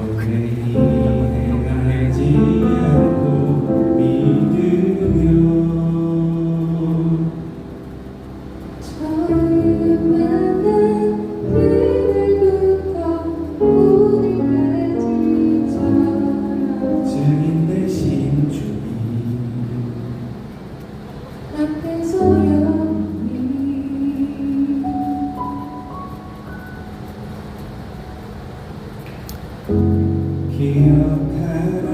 Okay. 기억하라.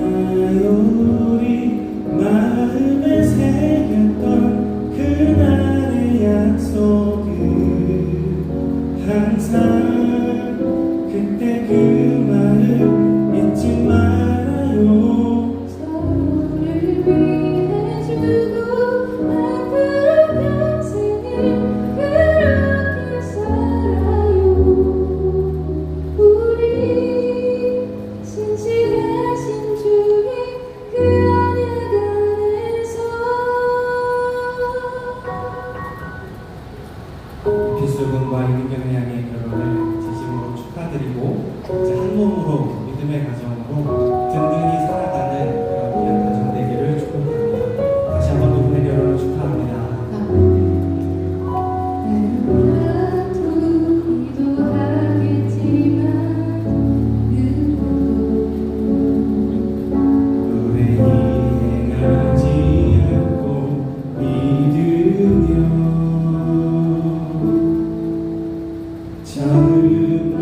그리스도인과 이등경을 향해 결혼을 진심으로 축하드리고 이제 한 몸으로 믿음의 가정으로 든든히 Salut